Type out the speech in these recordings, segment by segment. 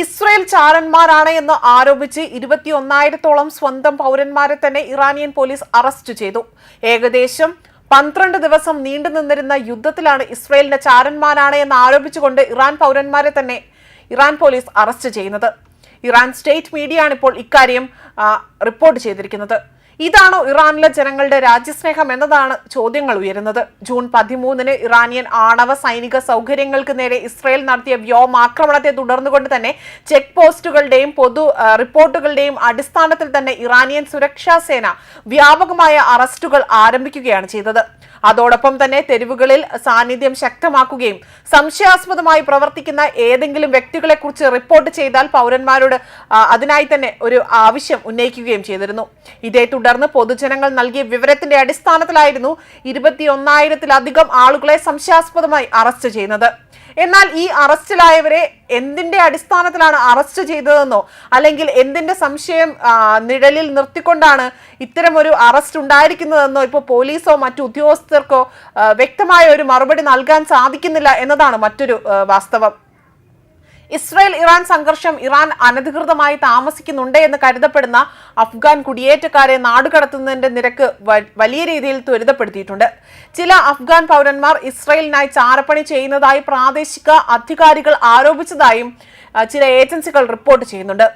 Israel ചാരന്മാരാണ് എന്ന് ആരോപിച്ച് ഇരുപത്തിയൊന്നായിരത്തോളം സ്വന്തം പൗരന്മാരെ തന്നെ ഇറാനിയൻ പോലീസ് അറസ്റ്റ് ചെയ്തു. ഏകദേശം പന്ത്രണ്ട് ദിവസം നീണ്ടു നിന്നിരുന്ന യുദ്ധത്തിലാണ് ഇസ്രയേലിന്റെ ചാരന്മാരാണ് എന്ന് ആരോപിച്ചുകൊണ്ട് ഇറാൻ പൗരന്മാരെ തന്നെ ഇറാൻ പോലീസ് അറസ്റ്റ് ചെയ്യുന്നത്. ഇറാൻ സ്റ്റേറ്റ് മീഡിയയാണ് ഇപ്പോൾ ഇക്കാര്യം റിപ്പോർട്ട് ചെയ്തിരിക്കുന്നത്. ഇതാണോ ഇറാനിലെ ജനങ്ങളുടെ രാജ്യസ്നേഹം എന്നതാണ് ചോദ്യങ്ങൾ ഉയരുന്നത്. ജൂൺ പതിമൂന്നിന് ഇറാനിയൻ ആണവ സൈനിക സൗകര്യങ്ങൾക്ക് നേരെ ഇസ്രയേൽ നടത്തിയ വ്യോമാക്രമണത്തെ തുടർന്നുകൊണ്ട് തന്നെ ചെക്ക് പോസ്റ്റുകളുടെയും പൊതു റിപ്പോർട്ടുകളുടെയും അടിസ്ഥാനത്തിൽ തന്നെ ഇറാനിയൻ സുരക്ഷാ സേന വ്യാപകമായ അറസ്റ്റുകൾ ആരംഭിക്കുകയാണ് ചെയ്തത്. അതോടൊപ്പം തന്നെ തെരുവുകളിൽ സാന്നിധ്യം ശക്തമാക്കുകയും സംശയാസ്പദമായി പ്രവർത്തിക്കുന്ന ഏതെങ്കിലും വ്യക്തികളെക്കുറിച്ച് റിപ്പോർട്ട് ചെയ്താൽ പൗരന്മാരോട് ആ, അതിനായി തന്നെ ഒരു ആവശ്യം ഉന്നയിക്കുകയും ചെയ്തിരുന്നു. ഇതേ തുടർന്ന് പൊതുജനങ്ങൾ നൽകിയ വിവരത്തിന്റെ അടിസ്ഥാനത്തിലായിരുന്നു ഇരുപത്തിയൊന്നായിരത്തിലധികം ആളുകളെ സംശയാസ്പദമായി അറസ്റ്റ് ചെയ്യുന്നത്. എന്നാൽ ഈ അറസ്റ്റിലായവരെ എന്തിന്റെ അടിസ്ഥാനത്തിലാണ് അറസ്റ്റ് ചെയ്തതെന്നോ അല്ലെങ്കിൽ എന്തിന്റെ സംശയം നിഴലിൽ നിർത്തിക്കൊണ്ടാണ് ഇത്തരമൊരു അറസ്റ്റ് ഉണ്ടായിരിക്കുന്നതെന്നോ ഇപ്പോൾ പോലീസോ മറ്റു ഉദ്യോഗസ്ഥർക്കോ വ്യക്തമായ ഒരു മറുപടി നൽകാൻ സാധിക്കുന്നില്ല എന്നതാണ് മറ്റൊരു വാസ്തവം. ഇസ്രായേൽ ഇറാൻ സംഘർഷം ഇറാൻ അനധികൃതമായി താമസിക്കുന്നുണ്ട് എന്ന് കരുതപ്പെടുന്ന അഫ്ഗാൻ കുടിയേറ്റക്കാരെ നാടുകടത്തുന്നതിന്റെ നിരക്ക് വലിയ രീതിയിൽ ത്വരിതപ്പെടുത്തിയിട്ടുണ്ട്. ചില അഫ്ഗാൻ പൗരന്മാർ ഇസ്രായേലിനായി ചാരപ്പണി ചെയ്യുന്നതായി പ്രാദേശിക അധികാരികൾ ആരോപിച്ചതായും ചില ഏജൻസികൾ റിപ്പോർട്ട് ചെയ്യുന്നുണ്ട്.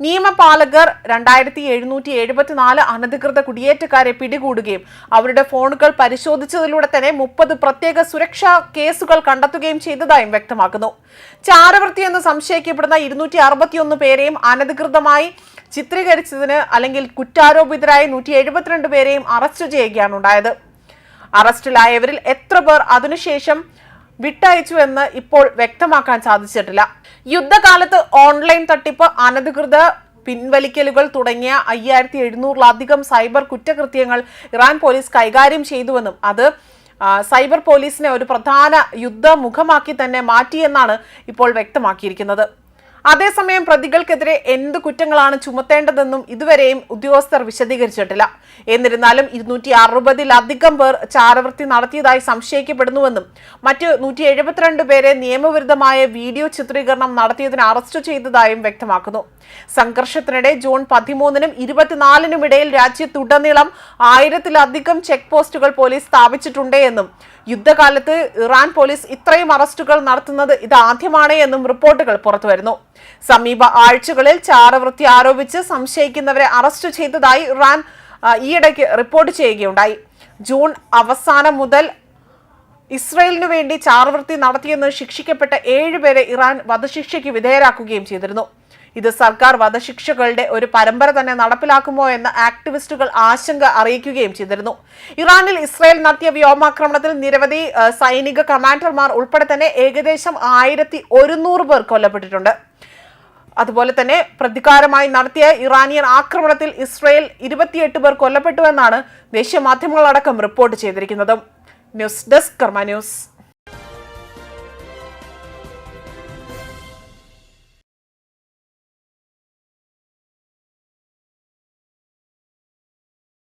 നിയമപാലകർ രണ്ടായിരത്തി എഴുന്നൂറ്റി എഴുപത്തിനാല് അനധികൃത കുടിയേറ്റക്കാരെ പിടികൂടുകയും അവരുടെ ഫോണുകൾ പരിശോധിച്ചതിലൂടെ തന്നെ മുപ്പത് പ്രത്യേക സുരക്ഷാ കേസുകൾ കണ്ടെത്തുകയും ചെയ്തതായും വ്യക്തമാക്കുന്നു. ചാരവൃത്തി എന്ന് സംശയിക്കപ്പെടുന്ന ഇരുന്നൂറ്റി അറുപത്തിയൊന്ന് പേരെയും അനധികൃതമായി ചിത്രീകരിച്ചതിന് അല്ലെങ്കിൽ കുറ്റാരോപിതരായ നൂറ്റി എഴുപത്തിരണ്ട് പേരെയും അറസ്റ്റ് ചെയ്യുകയാണ് ഉണ്ടായത്. അറസ്റ്റിലായവരിൽ എത്ര പേർ അതിനുശേഷം വിട്ടയച്ചു എന്ന് ഇപ്പോൾ വ്യക്തമാക്കാൻ സാധിച്ചിട്ടില്ല. യുദ്ധകാലത്ത് ഓൺലൈൻ തട്ടിപ്പ് അനധികൃത പിൻവലിക്കലുകൾ തുടങ്ങിയ അയ്യായിരത്തി എഴുന്നൂറിലധികം സൈബർ കുറ്റകൃത്യങ്ങൾ ഇറാൻ പോലീസ് കൈകാര്യം ചെയ്തുവെന്നും അത് സൈബർ പോലീസിനെ ഒരു പ്രധാന യുദ്ധമുഖമാക്കി തന്നെ മാറ്റിയെന്നാണ് ഇപ്പോൾ വ്യക്തമാക്കിയിരിക്കുന്നത്. അതേസമയം പ്രതികൾക്കെതിരെ എന്ത് കുറ്റങ്ങളാണ് ചുമത്തേണ്ടതെന്നും ഇതുവരെയും ഉദ്യോഗസ്ഥർ വിശദീകരിച്ചിട്ടില്ല. എന്നിരുന്നാലും ഇരുന്നൂറ്റി അറുപതിലധികം പേർ ചാരവൃത്തി നടത്തിയതായി സംശയിക്കപ്പെടുന്നുവെന്നും മറ്റ് നൂറ്റി എഴുപത്തിരണ്ട് പേരെ നിയമവിരുദ്ധമായ വീഡിയോ ചിത്രീകരണം നടത്തിയതിന് അറസ്റ്റ് ചെയ്തതായും വ്യക്തമാക്കുന്നു. സംഘർഷത്തിനിടെ ജൂൺ പതിമൂന്നിനും ഇരുപത്തിനാലിനും ഇടയിൽ രാജ്യത്തുടനീളം ആയിരത്തിലധികം ചെക്ക് പോസ്റ്റുകൾ പോലീസ് സ്ഥാപിച്ചിട്ടുണ്ട് എന്നും യുദ്ധകാലത്ത് ഇറാൻ പോലീസ് ഇത്രയും അറസ്റ്റുകൾ നടത്തുന്നത് ഇതാദ്യമാണ് എന്നും റിപ്പോർട്ടുകൾ പുറത്തുവരുന്നു. സമീപ ആഴ്ചകളിൽ ചാരവൃത്തി ആരോപിച്ച് സംശയിക്കുന്നവരെ അറസ്റ്റ് ചെയ്തതായി ഇറാൻ ഈയിടയ്ക്ക് റിപ്പോർട്ട് ചെയ്യുകയുണ്ടായി. ജൂൺ അവസാനം മുതൽ ഇസ്രയേലിനു വേണ്ടി ചാർവൃത്തി നടത്തിയെന്ന് ശിക്ഷിക്കപ്പെട്ട ഏഴുപേരെ ഇറാൻ വധശിക്ഷയ്ക്ക് വിധേയരാക്കുകയും ചെയ്തിരുന്നു. ഇത് സർക്കാർ വധശിക്ഷകളുടെ ഒരു പരമ്പര തന്നെ നടപ്പിലാക്കുമോ എന്ന് ആക്ടിവിസ്റ്റുകൾ ആശങ്ക അറിയിക്കുകയും ചെയ്തിരുന്നു. ഇറാനിൽ ഇസ്രായേൽ നടത്തിയ വ്യോമാക്രമണത്തിൽ നിരവധി സൈനിക കമാൻഡർമാർ ഉൾപ്പെടെ തന്നെ ഏകദേശം ആയിരത്തി പേർ കൊല്ലപ്പെട്ടിട്ടുണ്ട്. അതുപോലെ തന്നെ പ്രതികാരമായി നടത്തിയ ഇറാനിയൻ ആക്രമണത്തിൽ ഇസ്രയേൽ ഇരുപത്തിയെട്ട് പേർ കൊല്ലപ്പെട്ടുവെന്നാണ് ദേശീയ മാധ്യമങ്ങളടക്കം റിപ്പോർട്ട് ചെയ്തിരിക്കുന്നത്. News desk Karma news.